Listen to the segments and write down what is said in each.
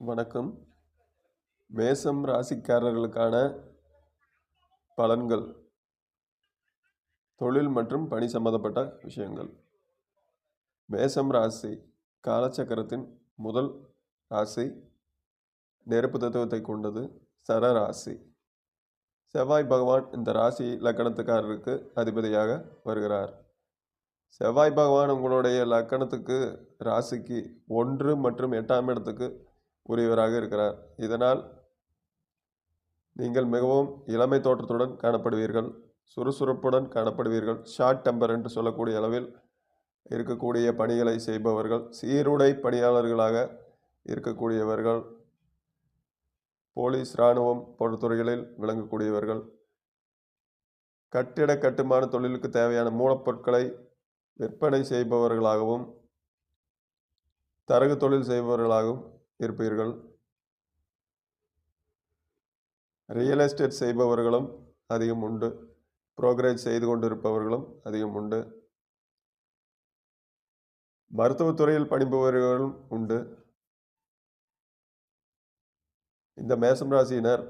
வணக்கம். மேசம் ராசிக்காரர்களுக்கான பலன்கள். தொழில் மற்றும் பணி சம்பந்தப்பட்ட விஷயங்கள். மேசம் ராசி காலச்சக்கரத்தின் முதல் ராசி நெருப்பு தத்துவத்தை கொண்டது சர ராசி. செவ்வாய் பகவான் இந்த ராசி லக்கணத்துக்காரருக்கு அதிபதியாக வருகிறார். செவ்வாய் பகவான் உங்களுடைய லக்கணத்துக்கு ராசிக்கு ஒன்று மற்றும் எட்டாம் இடத்துக்கு உரியவராக இருக்கிறார். இதனால் நீங்கள் மிகவும் இளமை தோற்றத்துடன் காணப்படுவீர்கள் சுறுசுறுப்புடன் காணப்படுவீர்கள். ஷார்ட் டெம்பர் என்று சொல்லக்கூடிய அளவில் இருக்கக்கூடிய பணிகளை செய்பவர்கள் சீருடை பணியாளர்களாக இருக்கக்கூடியவர்கள் போலீஸ் இராணுவம் போன்ற துறைகளில் விளங்கக்கூடியவர்கள் கட்டிட கட்டுமான தொழிலுக்கு தேவையான மூலப்பொருட்களை விற்பனை செய்பவர்களாகவும் தரகு தொழில் செய்பவர்களாகவும் இருப்பீர்கள். ரியல் எஸ்டேட் செய்பவர்களும் அதிகம் உண்டு. ப்ரோக்ரேஜ் செய்து கொண்டிருப்பவர்களும் அதிகம் உண்டு. மருத்துவத்துறையில் பணிபுரிபவர்களும் உண்டு. இந்த மேசம் ராசியினர்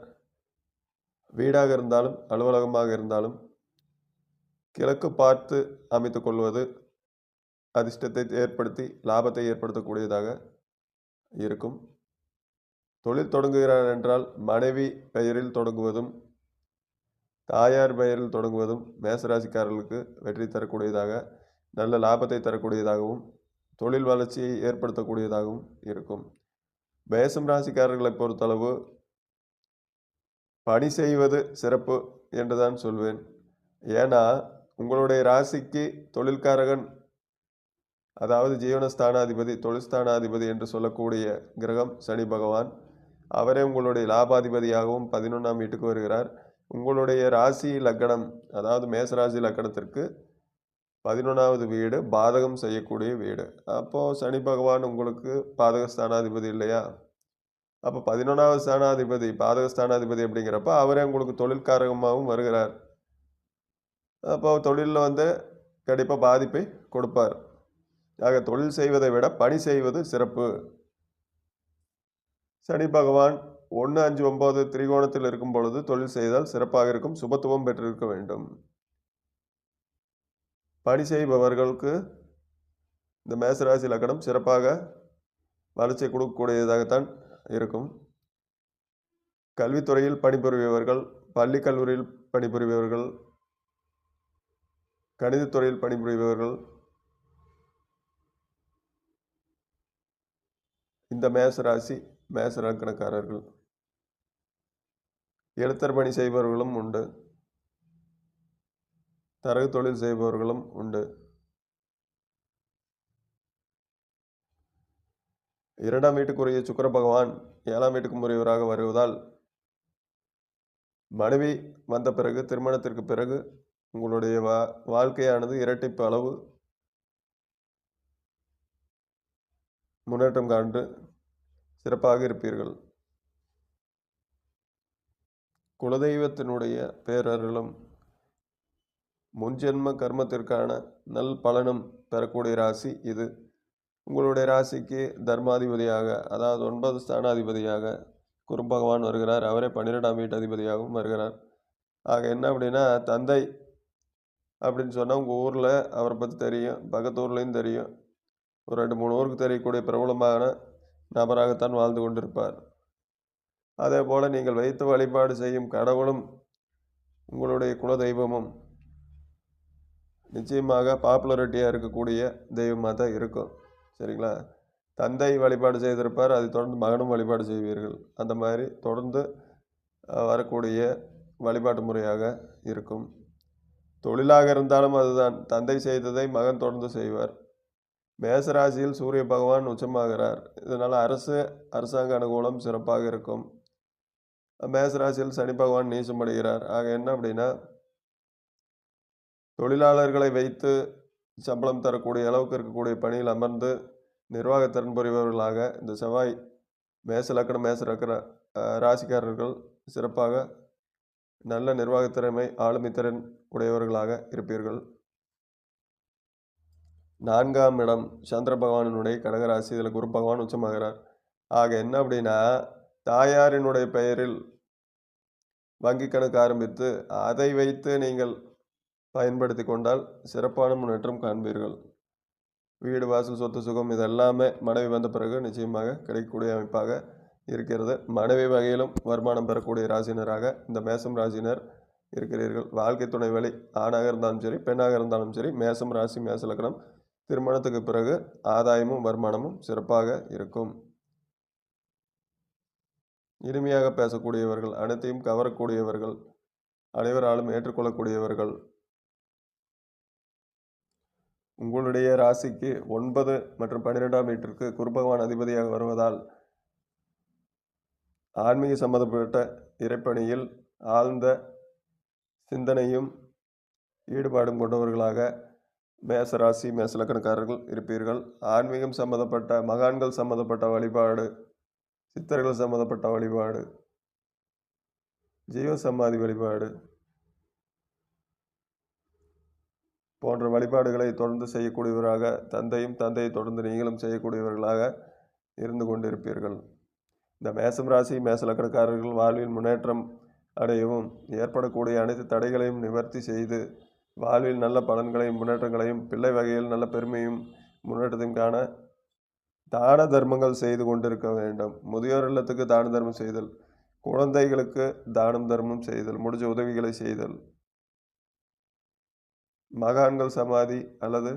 வீடாக இருந்தாலும் அலுவலகமாக இருந்தாலும் கிழக்கு பார்த்து அமைத்து கொள்வது அதிர்ஷ்டத்தை ஏற்படுத்தி லாபத்தை ஏற்படுத்தக்கூடியதாக இருக்கும். தொழில் தொடங்குகிறார் என்றால் மனைவி பெயரில் தொடங்குவதும் தாயார் பெயரில் தொடங்குவதும் மேசராசிக்காரர்களுக்கு வெற்றி தரக்கூடியதாக நல்ல லாபத்தை தரக்கூடியதாகவும் தொழில் வளர்ச்சியை ஏற்படுத்தக்கூடியதாகவும் இருக்கும். மேசம் ராசிக்காரர்களை பொறுத்தளவு பணி செய்வது சிறப்பு என்றுதான் சொல்வேன். ஏன்னா உங்களுடைய ராசிக்கு தொழில்காரகன் அதாவது ஜீவனஸ்தானாதிபதி தொழில்ஸ்தானாதிபதி என்று சொல்லக்கூடிய கிரகம் சனி பகவான் அவரே உங்களுடைய லாபாதிபதியாகவும் பதினொன்றாம் வீட்டுக்கு வருகிறார். உங்களுடைய ராசி லக்கணம் அதாவது மேசராசி லக்கணத்திற்கு பதினொன்றாவது வீடு பாதகம் செய்யக்கூடிய வீடு. அப்போது சனி பகவான் உங்களுக்கு பாதக ஸ்தானாதிபதி இல்லையா? அப்போ பதினொன்றாவது ஸ்தானாதிபதி பாதக ஸ்தானாதிபதி அப்படிங்கிறப்ப அவரே உங்களுக்கு தொழில்காரகமாகவும் வருகிறார். அப்போ தொழிலில் வந்து கண்டிப்பாக பாதிப்பை கொடுப்பார். ஆக தொழில் செய்வதை விட பணி செய்வது சிறப்பு. சனி பகவான் ஒன்று அஞ்சு ஒம்பது திரிகோணத்தில் இருக்கும் பொழுது தொழில் செய்தால் சிறப்பாக இருக்கும் சுபத்துவம் பெற்றிருக்க வேண்டும். பணி செய்பவர்களுக்கு இந்த மேசராசி லக்கணம் சிறப்பாக வளர்ச்சி கொடுக்கக்கூடியதாகத்தான் இருக்கும். கல்வித்துறையில் பணிபுரிபவர்கள் பள்ளி கல்லூரியில் பணிபுரிபவர்கள் கணிதத்துறையில் பணிபுரிபவர்கள் இந்த மேசராசி மேச லக்கணக்காரர்கள் எழுத்தர் பணி செய்பவர்களும் உண்டு. தரகு தொழில் செய்பவர்களும் உண்டு. இரண்டாம் வீட்டுக்குரிய சுக்கர பகவான் ஏழாம் வீட்டுக்கு முறையவராக வருவதால் மனைவி வந்த பிறகு திருமணத்திற்கு பிறகு உங்களுடைய வா வாழ்க்கையானது இரட்டிப்பு அளவு முன்னேற்றம் காண்டு சிறப்பாக இருப்பீர்கள். குலதெய்வத்தினுடைய பேரர்களும் முன்ஜென்ம கர்மத்திற்கான நல் பலனும் பெறக்கூடிய ராசி இது. உங்களுடைய ராசிக்கு தர்மாதிபதியாக அதாவது ஒன்பது ஸ்தானாதிபதியாக குரு பகவான் வருகிறார். அவரே பன்னிரெண்டாம் வீட்டு அதிபதியாகவும் வருகிறார். ஆக என்ன அப்படின்னா தந்தை அப்படின்னு சொன்னால் உங்கள் ஊரில் அவரை பற்றி தெரியும் பக்கத்து ஊர்லேயும் தெரியும். ஒரு ரெண்டு மூணு ஊருக்கு தெரியக்கூடிய பிரபலமான நபராகத்தான் வாழ்ந்து கொண்டிருப்பார். அதே போல் நீங்கள் வைத்து வழிபாடு செய்யும் கடவுளும் உங்களுடைய குலதெய்வமும் நிச்சயமாக பாப்புலரிட்டியாக இருக்கக்கூடிய தெய்வமாக தான் இருக்கும். சரிங்களா? தந்தை வழிபாடு செய்திருப்பார் அதை தொடர்ந்து மகனும் வழிபாடு செய்வீர்கள். அந்த மாதிரி தொடர்ந்து வரக்கூடிய வழிபாட்டு முறையாக இருக்கும். தொழிலாக இருந்தாலும் அதுதான். தந்தை செய்ததை மகன் தொடர்ந்து செய்வார். மேசராசியில் சூரிய பகவான் உச்சமாகிறார். இதனால் அரசு அரசாங்க அனுகூலம் சிறப்பாக இருக்கும். மேசராசியில் சனி பகவான் நீசமடைகிறார் ஆக என்ன அப்படின்னா தொழிலாளர்களை வைத்து சம்பளம் தரக்கூடிய அளவுக்கு இருக்கக்கூடிய பணியில் அமர்ந்து நிர்வாகத்திறன் புரிபவர்களாக இந்த செவ்வாய் மேச லக்கணம் மேச லக்கண ராசிக்காரர்கள் சிறப்பாக நல்ல நிர்வாகத்திறமை ஆளுமை திறன் உடையவர்களாக இருப்பீர்கள். நான்காம் இடம் சந்திர பகவானினுடைய கடகராசி. இதில் குரு பகவான் உச்சமாகிறார். ஆக என்ன அப்படின்னா தாயாரினுடைய பெயரில் வங்கி கணக்கு ஆரம்பித்து அதை வைத்து நீங்கள் பயன்படுத்தி கொண்டால் சிறப்பான முன்னேற்றம் காண்பீர்கள். வீடு வாசல் சொத்து சுகம் இதெல்லாமே மனைவி வந்த பிறகு நிச்சயமாக கிடைக்கக்கூடிய அமைப்பாக இருக்கிறது. மனைவி வகையிலும் வருமானம் பெறக்கூடிய ராசினராக இந்த மேசம் ராசினர் இருக்கிறீர்கள். வாழ்க்கை துணை வழி ஆணாக இருந்தாலும் சரி பெண்ணாக இருந்தாலும் சரி மேசம் ராசி மேச லக்னம் திருமணத்துக்கு பிறகு ஆதாயமும் வருமானமும் சிறப்பாக இருக்கும். இனிமையாக பேசக்கூடியவர்கள் அனைத்தையும் கவரக்கூடியவர்கள் அனைவராலும் ஏற்றுக்கொள்ளக்கூடியவர்கள். உங்களுடைய ராசிக்கு ஒன்பது மற்றும் பன்னிரெண்டாம் வீட்டிற்கு குருபகவான் அதிபதியாக வருவதால் ஆன்மீக சம்பந்தப்பட்ட இறைப்பணியில் ஆழ்ந்த சிந்தனையும் ஈடுபாடும் கொண்டவர்களாக மேச ராசி மேசலக்கணக்காரர்கள் இருப்பீர்கள். ஆன்மீகம் சம்மந்தப்பட்ட மகான்கள் சம்மந்தப்பட்ட வழிபாடு சித்தர்கள் சம்மந்தப்பட்ட வழிபாடு ஜீவ சமாதி வழிபாடு போன்ற வழிபாடுகளை தொடர்ந்து செய்யக்கூடியவராக தந்தையும் தந்தையை தொடர்ந்து நீங்களும் செய்யக்கூடியவர்களாக இருந்து கொண்டிருப்பீர்கள். இந்த மேசம் ராசி மேசலக்கணக்காரர்கள் வாழ்வில் முன்னேற்றம் அடையவும் ஏற்படக்கூடிய அனைத்து தடைகளையும் நிவர்த்தி செய்து வாழ்வில் நல்ல பலன்களையும் முன்னேற்றங்களையும் பிள்ளை வகையில் நல்ல பெருமையும் முன்னேற்றத்தையும் காண தான தர்மங்கள் செய்து கொண்டிருக்க வேண்டும். முதியோர் இல்லத்துக்கு தான தர்மம் செய்தல் குழந்தைகளுக்கு தானம் தர்மம் செய்தல் முடிஞ்ச உதவிகளை செய்தல் மகான்கள் சமாதி அல்லது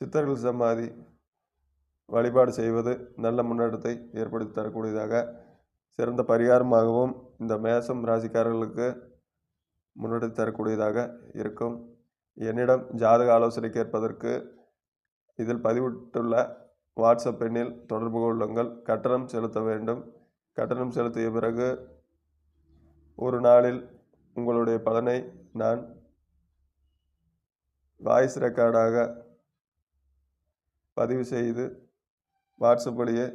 சித்தர்கள் சமாதி வழிபாடு செய்வது நல்ல முன்னேற்றத்தை ஏற்படுத்தி தரக்கூடியதாக சிறந்த பரிகாரமாகவும் இந்த மேசம் ராசிக்காரர்களுக்கு முன்னெடுத்து தரக்கூடியதாக இருக்கும். என்னிடம் ஜாதக ஆலோசனை கேட்பதற்கு இதில் பதிவிட்டுள்ள வாட்ஸ்அப் எண்ணில் தொடர்பு கொள்ளுங்கள். கட்டணம் செலுத்த வேண்டும். கட்டணம் செலுத்திய பிறகு ஒரு நாளில் உங்களுடைய பலனை நான் வாய்ஸ் ரெக்கார்டாக பதிவு செய்து வாட்ஸ்அப் வழியே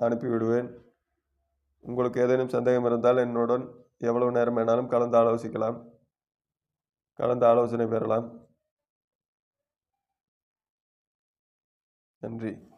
அனுப்பிவிடுவேன். உங்களுக்கு ஏதேனும் சந்தேகம் இருந்தால் என்னுடன் எவ்வளவு நேரம் வேணாலும் கலந்து ஆலோசிக்கலாம். கலந்து ஆலோசனை பெறலாம். நன்றி.